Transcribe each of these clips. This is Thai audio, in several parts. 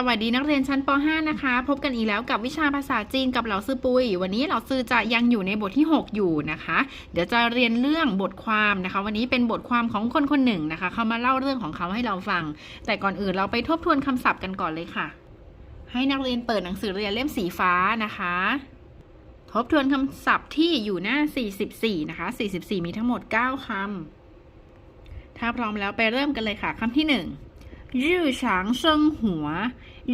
สวัสดีนักเรียนชั้นป .5 นะคะ พบกันอีกแล้วกับวิชาภาษาจีนกับเหล่าซื่อปุย วันนี้เหล่าซื่อจะยังอยู่ในบทที่ 6 อยู่นะคะ เดี๋ยวจะเรียนเรื่องบทความนะคะ วันนี้เป็นบทความของคนคนหนึ่งนะคะ เขามาเล่าเรื่องของเขาให้เราฟัง แต่ก่อนอื่นเราไปทบทวนคำศัพท์กันก่อนเลยค่ะ ให้นักเรียนเปิดหนังสือเรียนเล่มสีฟ้านะคะ ทบทวนคำศัพท์ที่อยู่หน้า 44 นะคะ 44 มีทั้งหมด 9คำถ้าพร้อมแล้วไปเริ่มกันเลยค่ะคำที่ 1 รื่อฉางเซิงหัว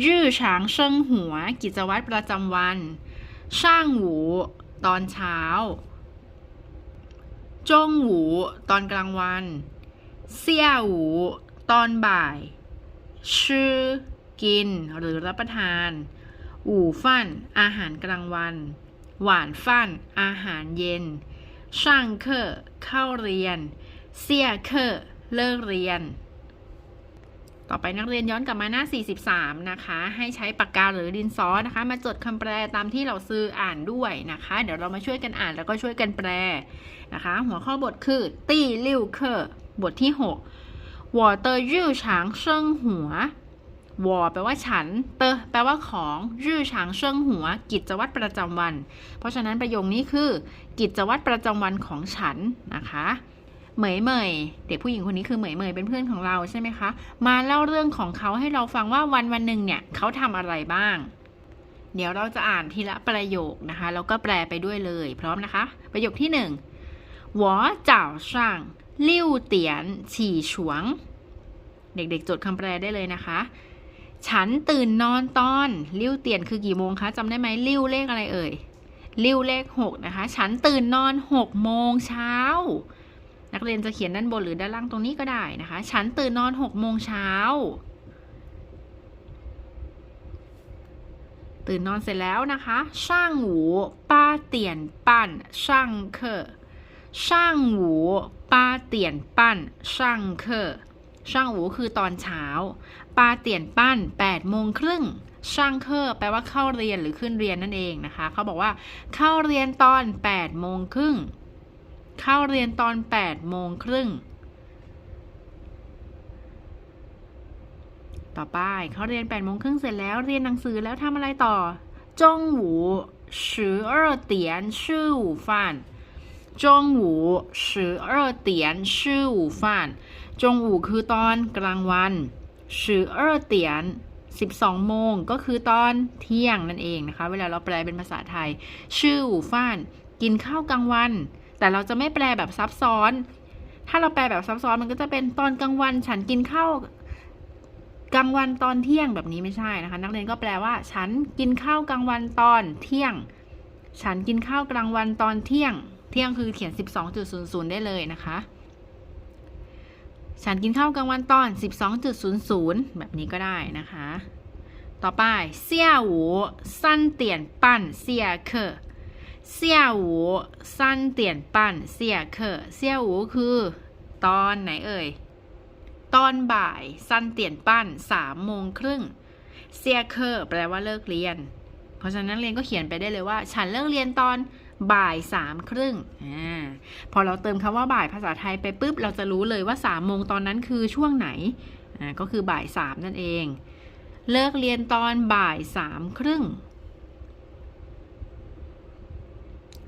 รื่อฉางเซิงหัว กิจวัตรประจำวัน ช่างหูตอนเช้า จงหูตอนกลางวัน เสี่ยหูตอนบ่าย ชื่อ กิน หรือรับประทานอู่ฟั่น อาหารกลางวัน หวานฟั่น อาหารเย็น ช่างเคอเข้าเรียน เสี่ยเคอเลิกเรียน ต่อไปนักเรียนย้อนกลับมาหน้า 43 นะคะ ให้ใช้ปากกาหรือดินสอนะคะ มาจดคำแปลตามที่เราซื้ออ่านด้วยนะคะ เดี๋ยวเรามาช่วยกันอ่านแล้วก็ช่วยกันแปลนะคะ หัวข้อบทคือตีลิ้วเคอร์บทที่6วอเตอร์ยื่อฉางเชิงหัววอแปลว่าฉัน เตอแปลว่าของยื่อฉางเชิงหัว กิจวัตรประจำวัน เพราะฉะนั้นประโยคนี้คือ กิจวัตรประจำวันของฉันนะคะ เหมยเหมยเด็กผู้หญิงคนนี้คือเหมยเหมยเป็นเพื่อนของเราใช่ไหมคะ มาเล่าเรื่องของเขาให้เราฟังว่าวันวันหนึ่งเนี่ยเขาทำอะไรบ้าง เดี๋ยวเราจะอ่านทีละประโยคนะคะแล้วก็แปลไปด้วยเลย พร้อมนะคะ ประโยคที่หนึ่งหวอเจ้าช่างลิ้วเตียน ฉี่ฉวง เด็กๆ จดคำแปลได้เลยนะคะ ฉันตื่นนอนตอนลิ้วเตียนคือกี่โมงคะจำได้ไหมลิ้วเลขอะไรเอ่ยลิ้วเลขหกนะคะ ฉันตื่นนอนหกโมงเช้า นักเรียนจะเขียนด้านบนหรือด้านล่างตรงนี้ก็ได้นะคะ ฉันตื่นนอนหกโมงเช้า ตื่นนอนเสร็จแล้วนะคะช่างหูป้าเตียนปั้นช่างเคอช่างหูป้าเตียนปั้นช่างเคอช่างหูคือตอนเช้าปาเตียนปั้น8โมงครึ่งช่างเคอร์แปลว่าเข้าเรียนหรือขึ้นเรียนนั่นเองนะคะ เขาบอกว่าเข้าเรียนตอน8โมงครึ่ง เข้าเรียนตอน8โมงครึ่ง ต่อไปเขาเรียน8โมงครึ่งเสร็จแล้วเรียนหนังสือแล้วทำอะไรต่อจงหู十二点吃午饭จงหู十二点吃午饭จงอู่คือตอนกลางวันชื่อเออเตียน12 โมงก็คือตอนเที่ยงนั่นเองนะคะ เวลาเราแปลเป็นภาษาไทย ชื่ออู่ฟ้าน กินข้าวกลางวัน แต่เราจะไม่แปลแบบซับซ้อน ถ้าเราแปลแบบซับซ้อนมันก็จะเป็นตอนกลางวันฉันกินข้าวกลางวันตอนเที่ยงแบบนี้ไม่ใช่นะคะ นักเรียนก็แปลว่า ฉันกินข้าวกลางวันตอนเที่ยง ฉันกินข้าวกลางวันตอนเที่ยง เที่ยงคือเขียน 12.00 ได้เลยนะคะ ฉันกินข้าวกลางวันตอน 12.00 แบบนี้ก็ได้นะคะ ต่อไปเสี่ยหูสั้นเตียนปั้นเสี่ยเคอ เสี่ยหูสั้นเตียนปั้นเสี่ยเคอเสี่ยหูคือ ตอนไหนเอ่ย ตอนบ่ายสั้นเตียนปั้น3โมงครึ่งเสี่ยเคอแปลว่าเลิกเรียน เพราะฉะนั้นนักเรียนก็เขียนไปได้เลยว่า ฉันเลิกเรียนตอนบ่ายสามครึ่งอ่าพอเราเติมคำว่าบ่ายภาษาไทยไปปุ๊บ เราจะรู้เลยว่าสามโมงตอนนั้นคือช่วงไหนอ่าก็คือบ่ายสามนั่นเอง เลิกเรียนตอนบ่ายสามครึ่ง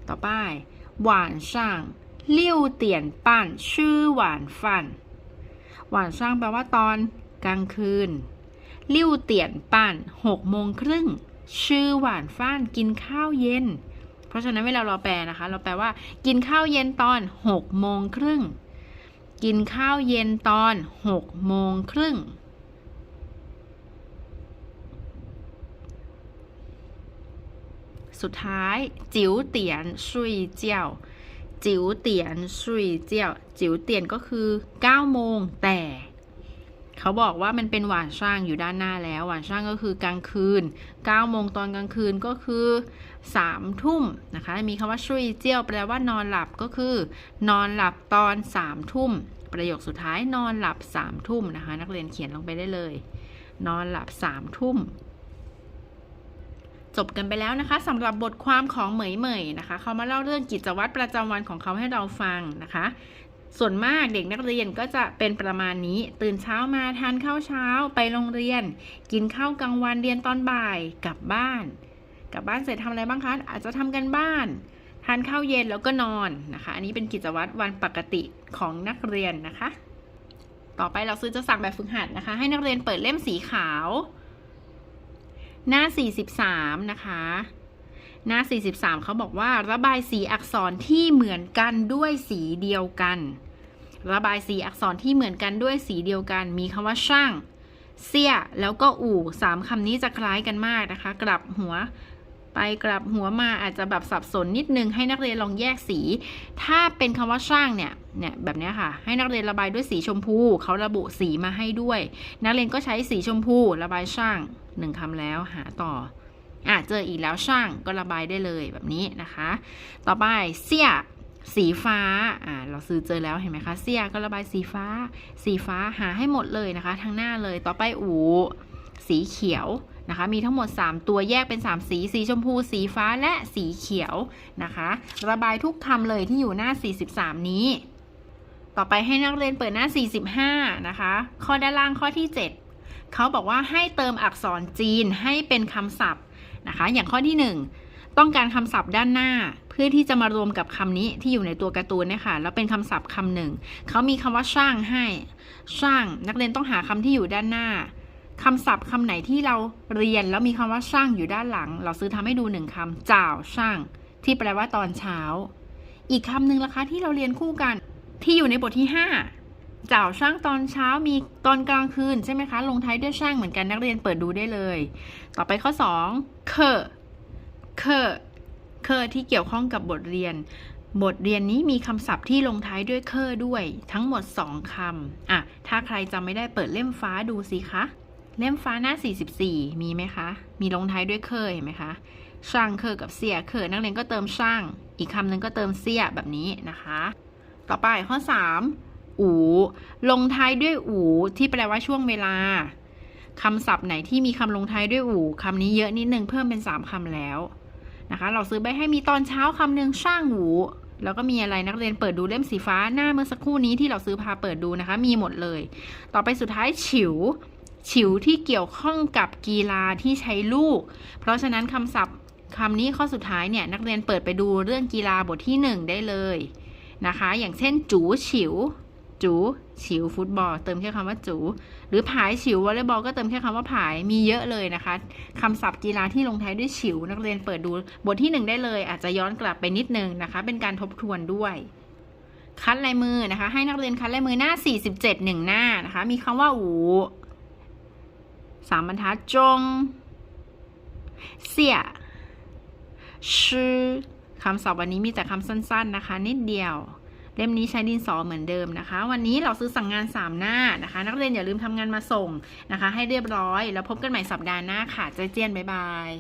ต่อไปวันช่างเลี้ยวเตียนปั้นชื่อหวานฟัน หวานช่างแปลว่าตอนกลางคืนเลี้ยวเตียนปั้นหกโมงครึ่งชื่อหวานฟันกินข้าวเย็น เพราะฉะนั้นเวลาเราแปลนะคะ เราแปลว่า กินข้าวเย็นตอนหกโมงครึ่ง กินข้าวเย็นตอนหกโมงครึ่ง สุดท้าย จิ๋วเตียนซุยเจียวจิ๋วเตียนซุยเจียวจิ๋วเตียนก็คือ9โมงแต่ เขาบอกว่ามันเป็นหวานช่างอยู่ด้านหน้าแล้ว หวานช่างก็คือกลางคืน9โมงตอนกลางคืนก็คือ3ทุ่มนะคะ มีคำว่าชุยเจียวแปลว่านอนหลับก็คือ นอนหลับตอน3ทุ่มประโยคสุดท้ายนอนหลับ3ทุ่มนะคะ นักเรียนเขียนลงไปได้เลย นอนหลับ3ทุ่ม จบกันไปแล้วนะคะสำหรับบทความของเหมยเหมยนะคะเขามาเล่าเรื่องกิจวัตรประจำวันของเขาให้เราฟังนะคะ ส่วนมากเด็กนักเรียนก็จะเป็นประมาณนี้ ตื่นเช้ามาทานข้าวเช้าไปโรงเรียน กินข้าวกลางวันเรียนตอนบ่ายกลับบ้าน กลับบ้านเสร็จทำอะไรบ้างคะอาจจะทำกันบ้านทานข้าวเย็นแล้วก็นอนนะคะ อันนี้เป็นกิจวัตรวันปกติของนักเรียนนะคะ ต่อไปเราซื้อจะสั่งแบบฝึกหัดนะคะ ให้นักเรียนเปิดเล่มสีขาว หน้า 43 นะคะ หน้า 43 เขาบอกว่าระบายสีอักษรที่เหมือนกันด้วยสีเดียวกัน ระบายสีอักษรที่เหมือนกันด้วยสีเดียวกัน มีคำว่าช่าง เสี้ย แล้วก็อู่สามคำนี้จะคล้ายกันมากนะคะ กลับหัว ไปกลับหัวมาอาจจะแบบสับสนนิดนึงให้นักเรียนลองแยกสี ถ้าเป็นคำว่าช่างเนี่ยเนี่ยแบบนี้ค่ะ ให้นักเรียนระบายด้วยสีชมพูเขาระบุสีมาให้ด้วย นักเรียนก็ใช้สีชมพูระบายช่างหนึ่งคำแล้วหาต่ออะเจออีกแล้วช่างก็ระบายได้เลยแบบนี้นะคะ ต่อไปเสี้ยสีฟ้า อ่า เราซื้อเจอแล้วเห็นไหมคะ เสี้ยก็ระบายสีฟ้า สีฟ้าหาให้หมดเลยนะคะ ทั้งหน้าเลย ต่อไปอู สีเขียว นะคะ มีทั้งหมด 3 ตัวแยกเป็น 3 สี สีชมพู สีฟ้าและสีเขียวนะคะ ระบายทุกคำเลยที่อยู่หน้า 43 นี้ ต่อไปให้นักเรียนเปิดหน้า 45 นะคะ ข้อด้านล่างข้อที่ 7 เขาบอกว่าให้เติมอักษรจีนให้เป็นคำศัพท์นะคะ อย่างข้อที่ 1 ต้องการคำศัพท์ด้านหน้าเพื่อที่จะมารวมกับคำนี้ที่อยู่ในตัวการ์ตูนเนี่ยค่ะแล้วเป็นคำศัพท์คำหนึ่งเขามีคำว่าช่างให้ช่าง นักเรียนต้องหาคำที่อยู่ด้านหน้า คำศัพท์คำไหนที่เราเรียนแล้วมีคำว่าช่างอยู่ด้านหลัง เราซื้อทำให้ดูหนึ่งคำจ่าวช่าง ที่แปลว่าตอนเช้า อีกคำหนึ่งละคะที่เราเรียนคู่กัน ที่อยู่ในบทที่ 5จ่าวช่างตอนเช้ามีตอนกลางคืนใช่ไหมคะ ลงท้ายด้วยช่างเหมือนกันนักเรียนเปิดดูได้เลย ต่อไปข้อ 2 เคอเคอเคอที่เกี่ยวข้องกับบทเรียน บทเรียนนี้มีคำศัพท์ที่ลงท้ายด้วยเคอด้วย ทั้งหมด 2คำอะถ้าใครจำไม่ได้เปิดเล่มฟ้าดูสิคะ เล่มฟ้าหน้า 44 มีไหมคะ มีลงท้ายด้วยเคอเห็นไหมคะ ช่างเคอกับเสียเคอนักเรียนก็เติมช่าง อีกคำหนึ่งก็เติมเสียแบบนี้นะคะ ต่อไปข้อ 3 อูลงท้ายด้วยอูที่แปลว่าช่วงเวลาคำศัพท์ไหนที่มีคำลงท้ายด้วยอูคำนี้เยอะนิดนึงเพิ่มเป็น 3คำแล้วนะคะ เราซื้อไปให้มีตอนเช้าคำหนึ่งช่างอูแล้วก็มีอะไรนักเรียนเปิดดูเล่มสีฟ้าหน้าเมื่อสักครู่นี้ที่เราซื้อพาเปิดดูนะคะ มีหมดเลย ต่อไปสุดท้ายฉิว ฉิวที่เกี่ยวข้องกับกีฬาที่ใช้ลูก เพราะฉะนั้นคำศัพท์คำนี้ข้อสุดท้ายเนี่ยนักเรียนเปิดไปดูเรื่องกีฬาบทที่ 1 ได้เลยนะคะ อย่างเช่น จูฉิว จูฉิวฟุตบอล เติมแค่คำว่าจู หรือผายฉิววอลเลย์บอลก็เติมแค่คำว่าผายมีเยอะเลยนะคะคำศัพท์กีฬาที่ลงท้ายด้วยฉิว นักเรียนเปิดดูบทที่ 1 ได้เลย อาจจะย้อนกลับไปนิดนึงนะคะ เป็นการทบทวนด้วยคัดลายมือนะคะ ให้นักเรียนคัดลายมือหน้า 47หนึ่งหน้านะคะ มีคำว่าอู สามบรรทัดจง เสียชื่อคำศัพท์วันนี้มีแต่คำสั้น ๆนะคะ นิดเดียว เล่มนี้ใช้ดินสอเหมือนเดิมนะคะ วันนี้เราซื้อสั่งงาน 3 หน้านะคะ นักเรียนอย่าลืมทำงานมาส่งนะคะ ให้เรียบร้อย แล้วพบกันใหม่สัปดาห์หน้าค่ะเจเจียนบ๊ายบาย